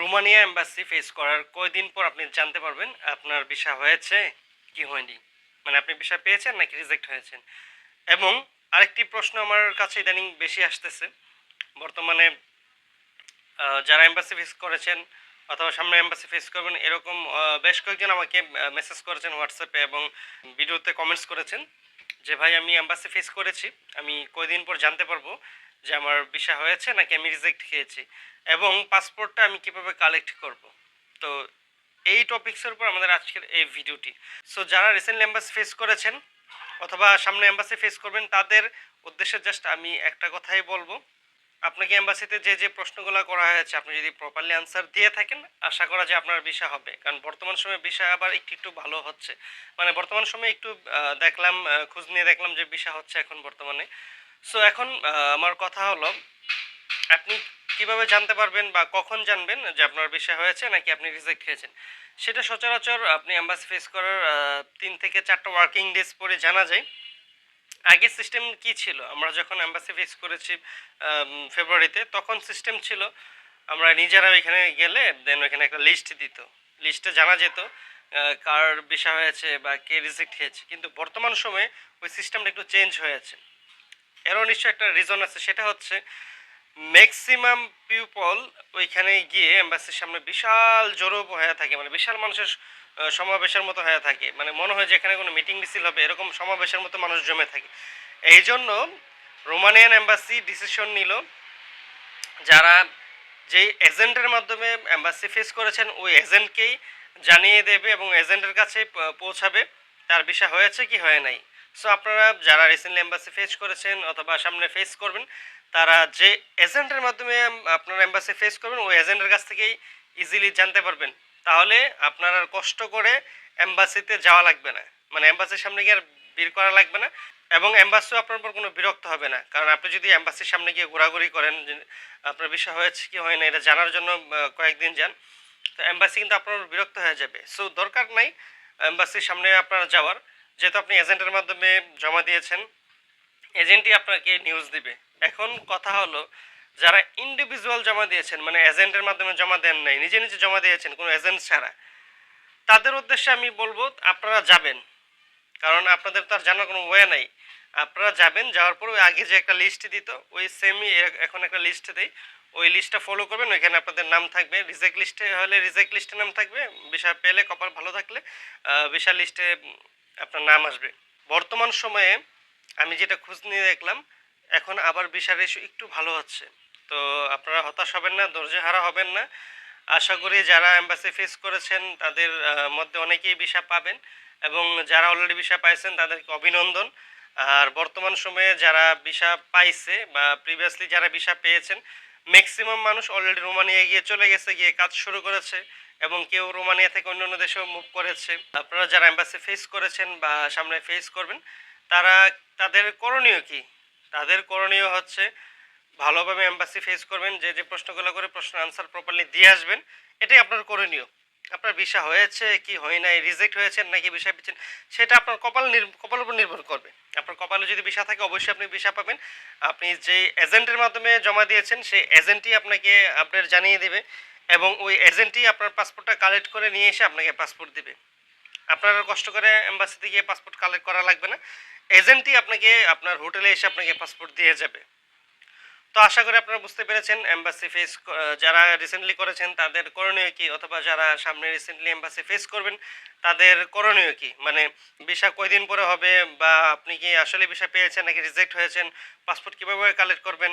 Romania embassy face করার কয়দিন পর আপনি জানতে পারবেন আপনার ভিসা হয়েছে কি হয়নি। মানে আপনি ভিসা পেয়েছেন নাকি রিজেক্ট হয়েছেন? এবং আরেকটি প্রশ্ন আমার কাছে ইদানিং বেশি আসতেছে। বর্তমানে যারা এম্বাসি ফেস করেছেন অথবা সামনে এম্বাসি ফেস করবেন, এরকম বেশ কয়েকজন আমাকে মেসেজ করেছেন হোয়াটসঅ্যাপে এবং ভিডিওতে কমেন্টস করেছেন যে, ভাই, আমি এম্বাসি ফেস করেছি। আমি কয়দিন পর জানতে পারব যে আমার ভিসা হয়েছে নাকি আমি রিজেক্ট খেয়েছি? এবং পাসপোর্টটা আমি কীভাবে কালেক্ট করব? তো এই টপিক্সের উপর আমাদের আজকের এই ভিডিওটি সো যারা রিসেন্টলি এম্বাসি ফেস করেছেন অথবা সামনে এম্বাসি ফেস করবেন, তাদের উদ্দেশ্যে জাস্ট আমি একটা কথাই বলব। আপনাকে এম্বাসিতে যে যে প্রশ্নগুলো করা হয়েছে, আপনি যদি প্রপারলি আনসার দিয়ে থাকেন, আশা করা যায় আপনার ভিসা হবে। কারণ বর্তমান সময়ে ভিসা আবার একটু একটু ভালো হচ্ছে। মানে বর্তমান সময়ে একটু দেখলাম খোঁজ নিয়ে দেখলাম যে ভিসা হচ্ছে এখন বর্তমানে। সো এখন আমার কথা হলো, আপনি কীভাবে জানতে পারবেন বা কখন জানবেন যে আপনার বিষয় হয়েছে নাকি আপনি রিজেক্ট খেয়েছেন? সেটা সচরাচর আপনি এম্বাসি ফেস করার তিন থেকে চারটা ওয়ার্কিং ডেজ পরে জানা যায়। আগে সিস্টেম কি ছিল? আমরা যখন এম্বাসি ফেস করেছি ফেব্রুয়ারিতে তখন সিস্টেম ছিল, আমরা নিজেরা ওইখানে গেলে দেন ওইখানে একটা লিস্ট দিত। লিস্টে জানা যেত কার বিষয় হয়েছে বা কে রিজেক্ট হয়েছে কিন্তু বর্তমান সময়ে ওই সিস্টেমটা একটু চেঞ্জ হয়েছে। এরও নিশ্চয়ই একটা রিজন আছে। সেটা হচ্ছে ম্যাক্সিমাম পিপল ওইখানে গিয়ে এম্বাসির সামনে বিশাল জড়ো হয়ে থাকে মানে বিশাল মানুষের সমাবেশের মতো হয়ে থাকে। মানে মনে হয় যে এখানে কোনো মিটিং মিছিল হবে, এরকম সমাবেশের মতো মানুষ জমে থাকে। এই জন্য রোমানিয়ান এম্বাসি ডিসিশন নিল যারা যেই এজেন্টের মাধ্যমে এম্বাসি ফেস করেছেন, ওই এজেন্টকেই জানিয়ে দেবে এবং এজেন্টের কাছে পৌঁছাবে। তার বিষয় হয়েছে কি, হয় নাই। সো আপনারা যারা রিসেন্টলি এম্বাসি ফেস করেছেন অথবা সামনে ফেস করবেন তারা যে এজেন্টের মাধ্যমে আপনারা এম্বাসি ফেস করবেন, ওই এজেন্টের কাছ থেকেই ইজিলি জানতে পারবেন। তাহলে আপনার আর কষ্ট করে এম্বাসিতে যাওয়া লাগবে না। মানে এম্বাসির সামনে গিয়ে আর ভিড় করা লাগবে না এবং এম্বাসিও আপনার উপর কোনো বিরক্ত হবে না। কারণ আপনি যদি এম্বাসির সামনে গিয়ে ঘোরাঘুরি করেন আপনার বিষয় হয়েছে কি হয় না, এটা জানার জন্য কয়েকদিন যান, তো এম্বাসি কিন্তু আপনার বিরক্ত হয়ে যাবে। সো দরকার নাই এম্বাসির সামনে আপনার যাওয়ার। যেহেতু আপনি এজেন্টের মাধ্যমে জমা দিয়েছেন এজেন্টই আপনাকে নিউজ দিবে। এখন কথা হলো, যারা ইন্ডিভিজুয়াল জমা দিয়েছেন মানে এজেন্টের মাধ্যমে জমা দেন নাই, নিজে নিজে জমা দিয়েছেন, কোনো এজেন্ট ছাড়া, তাদের উদ্দেশ্যে আমি বলব, আপনারা যাবেন। কারণ আপনাদের তো আর জানার কোনো ওয়ে নাই। আপনারা যাবেন, যাওয়ার পর ওই আগে যে একটা লিস্ট দিত, ওই সেমই এখন একটা লিস্ট দেয় ওই লিস্টটা ফলো করবেন, ওইখানে আপনাদের নাম থাকবে। রিজেক্ট লিস্টে হলে রিজেক্ট লিস্টে নাম থাকবে। বিষয় পেলে কপাল ভালো থাকলে বিষয় লিস্টে আপনার নাম আসবে। বর্তমান সময়ে আমি যেটা খোঁজ নিয়ে দেখলাম এখন আবার বিষয় রেশু একটু ভালো হচ্ছে। তো আপনারা হতাশ হবেন না, ধৈর্য হারা হবেন না। আশা করি যারা এম্বাসি ফেস করেছেন, তাদের মধ্যে অনেকেই ভিসা পাবেন এবং যারা অলরেডি ভিসা পাইছেন, তাদেরকে অভিনন্দন। আর বর্তমান সময়ে যারা ভিসা পাইছে বা প্রিভিয়াসলি যারা ভিসা পেয়েছেন ম্যাক্সিমাম মানুষ অলরেডি রোমানিয়া গিয়ে চলে গেছে, গিয়ে কাজ শুরু করেছে এবং কেউ রোমানিয়া থেকে অন্যান্য দেশেও মুভ করেছে। আপনারা যারা এম্বাসি ফেস করেছেন বা সামনে ফেস করবেন, তারা, তাদের করণীয় কি? তাদের করণীয় হচ্ছে ভালোভাবে এম্বাসি ফেস করবেন, যে যে প্রশ্নগুলো করে প্রশ্ন আনসার প্রপারলি দিয়ে আসবেন, এটাই আপনার করণীয়। আপনার ভিসা হয়েছে কি হয় নাই রিজেক্ট হয়েছে নাকি ভিসা পেয়েছেন, সেটা আপনার কপাল কপালের উপর নির্ভর করবে। আপনার কপালে যদি ভিসা থাকে, অবশ্যই আপনি ভিসা পাবেন। আপনি যে এজেন্টের মাধ্যমে জমা দিয়েছেন, সেই এজেন্টই আপনাকে আপডেট জানিয়ে দেবে এবং ওই এজেন্টই আপনার পাসপোর্টটা কালেক্ট করে নিয়ে এসে আপনাকে পাসপোর্ট দিবে। আপনার কষ্ট করে এম্বাসিতে গিয়ে পাসপোর্ট কালেক্ট করা লাগবে না। এজেন্টই আপনাকে, আপনার হোটেলে এসে আপনাকে পাসপোর্ট দিয়ে যাবে। তো আশা করি আপনারা বুঝতে পেরেছেন এম্বাসি ফেস যারা রিসেন্টলি করেছেন তাদের করণীয় কি? অথবা যারা সামনে রিসেন্টলি এম্বাসি ফেস করবেন, তাদের করণীয় কি? মানে ভিসা কয়দিন পরে হবে বা আপনি কি আসলে ভিসা পেয়েছেন নাকি রিজেক্ট হয়েছেন? পাসপোর্ট কীভাবে কালেক্ট করবেন?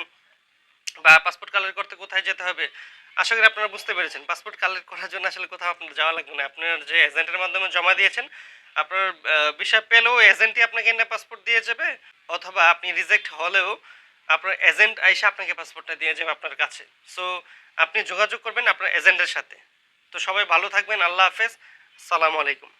বা পাসপোর্ট কালেক্ট করতে কোথায় যেতে হবে? আশা করি আপনারা বুঝতে পেরেছেন। পাসপোর্ট কালেক্ট করার জন্য আসলে কোথাও আপনার যাওয়া লাগবে না। আপনার যে এজেন্টের মাধ্যমে জমা দিয়েছেন আপনার বিষয় পেলেও এজেন্টই আপনাকে এনে পাসপোর্ট দিয়ে যাবে, অথবা আপনি রিজেক্ট হলেও আপনার এজেন্ট আইসা আপনাকে পাসপোর্টটা দিয়ে যাবে আপনার কাছে। সো আপনি যোগাযোগ করবেন আপনার এজেন্টের সাথে। তো সবাই ভালো থাকবেন, আল্লাহ হাফেজ। সালামু আলাইকুম।